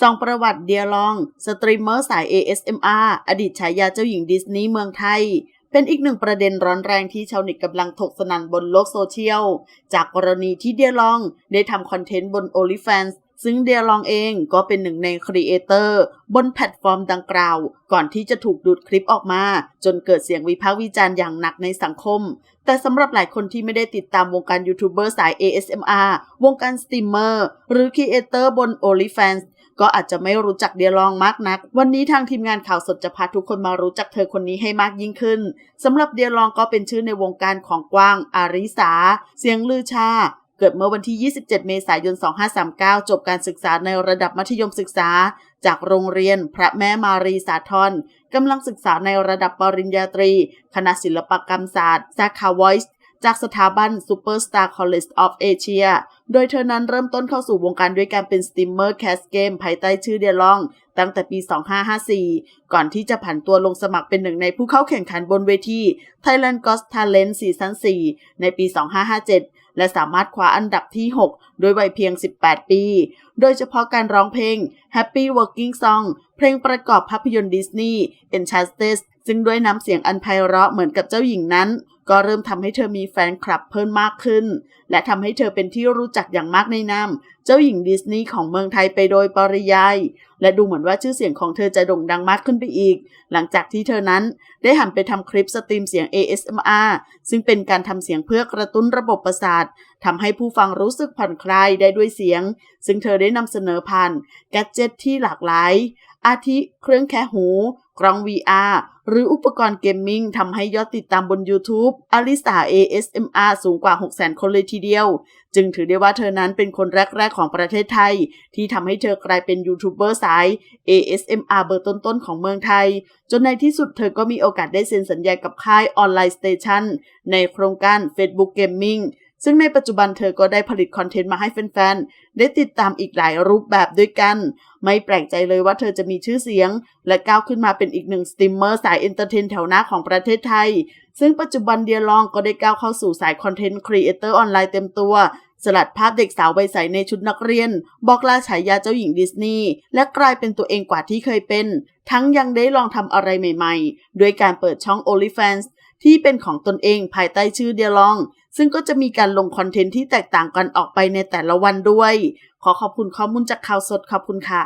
ส่องประวัติเดียลอง สตรีมเมอร์สาย ASMR อดีตฉายาเจ้าหญิงดิสนีย์เมืองไทย เป็นอีกหนึ่งประเด็นร้อนแรงที่ชาวเน็ตกำลังถกสนันบนโลกโซเชียล จากกรณีที่เดียลองได้ทำคอนเทนต์บน OnlyFans ซึ่งเดียลองเองก็เป็นหนึ่งในครีเอเตอร์บนแพลตฟอร์มดังกล่าว ก่อนที่จะถูกดูดคลิปออกมา จนเกิดเสียงวิพากษ์วิจารณ์อย่างหนักในสังคม แต่สำหรับหลายคนที่ไม่ได้ติดตามวงการยูทูบเบอร์สาย ASMR วงการสตรีมเมอร์หรือครีเอเตอร์บน OnlyFans ก็อาจจะไม่รู้จักเดียลองมากนัก วันนี้ทางทีมงานข่าวสดจะพาทุกคนมารู้จักเธอคนนี้ให้มากยิ่งขึ้นสำหรับเดียลองก็เป็นชื่อในวงการของกว้าง อาริสา เสียงลือชาเกิดเมื่อวันที่ 27 เมษายน 2539 จบการศึกษาในระดับมัธยมศึกษา จากโรงเรียนพระแม่มารีสาทรกำลังศึกษาในระดับปริญญาตรี คณะศิลปกรรมศาสตร์ สาขา Voice จากสถาบัน Superstar College of Asia โดยเธอนั้นเริ่มต้นเข้าสู่วงการด้วยการเป็นสตรีมเมอร์แคสเกมภายใต้ชื่อเดียลอง ตั้งแต่ปี 2554 ก่อนที่จะผันตัวลงสมัครเป็นหนึ่งในผู้เข้าแข่งขันบนเวที Thailand Got Talent ซีซั่น4ในปี 2557 และสามารถคว้าอันดับที่ 6 โดยวัยเพียง 18 ปี โดยเฉพาะการร้องเพลง Happy Working Song เพลงประกอบภาพยนตร์ดิสนีย์ Enchanted ซึ่งด้วยน้ำเสียงอันไพเราะเหมือนกับเจ้าหญิงนั้น ก็เริ่มทำให้เธอมีแฟนคลับเพิ่มมากขึ้น และทำให้เธอเป็นที่รู้จักอย่างมากในนามเจ้าหญิงดิสนีย์ของเมืองไทยไปโดยปริยาย และดูเหมือนว่าชื่อเสียงของเธอจะโด่งดังมากขึ้นไปอีก หลังจากที่เธอนั้นได้หันไปทำคลิปสตรีมเสียง ASMR ซึ่งเป็นการทำเสียงเพื่อกระตุ้นระบบประสาททำให้ผู้ฟังรู้สึกผ่อนคลายได้ด้วยเสียง ซึ่งเธอได้นำเสนอผ่านแกจ็ตที่หลากหลาย อาทิเครื่องแค่หู กล้อง VR หรืออุปกรณ์เกมมิ่งทำให้ยอดติดตามบน YouTube อลิสา ASMR สูงกว่า 600,000 คนเลยทีเดียว จึงถือได้ว่าเธอนั้นเป็นคนแรก ๆ ของประเทศไทย ที่ทำให้เธอกลายเป็นยูทูบเบอร์สาย ASMR เบอร์ต้น ๆ ของเมืองไทย จนในที่สุดเธอก็มีโอกาสได้เซ็นสัญญากับค่ายออนไลน์สเตชันในโครงการ Facebook Gaming ซึ่งในปัจจุบันเธอก็ได้ผลิตคอนเทนต์มาให้แฟนๆ ได้ติดตามอีกหลายรูปแบบด้วยกัน ไม่แปลกใจเลยว่าเธอจะมีชื่อเสียง และก้าวขึ้นมาเป็นอีกหนึ่งสตรีมเมอร์สายเอนเตอร์เทนแถวหน้าของประเทศไทย ซึ่งปัจจุบันเดียลองก็ได้ก้าวเข้าสู่สายคอนเทนต์ครีเอเตอร์ออนไลน์เต็มตัวสลัดภาพเด็กสาวใบใสในชุดนักเรียน บอกลาฉายาเจ้าหญิงดิสนีย์และกลายเป็นตัวเองกว่าที่เคยเป็น ทั้งยังได้ลองทำอะไรใหม่ๆ ด้วยการเปิดช่อง OnlyFans ที่เป็นของตนเองภายใต้ชื่อเดียลอง ซึ่งก็จะมีการลงคอนเทนต์ที่แตกต่างกันออกไปในแต่ละวันด้วย ขอขอบคุณข้อมูลจากข่าวสดขอบคุณค่ะ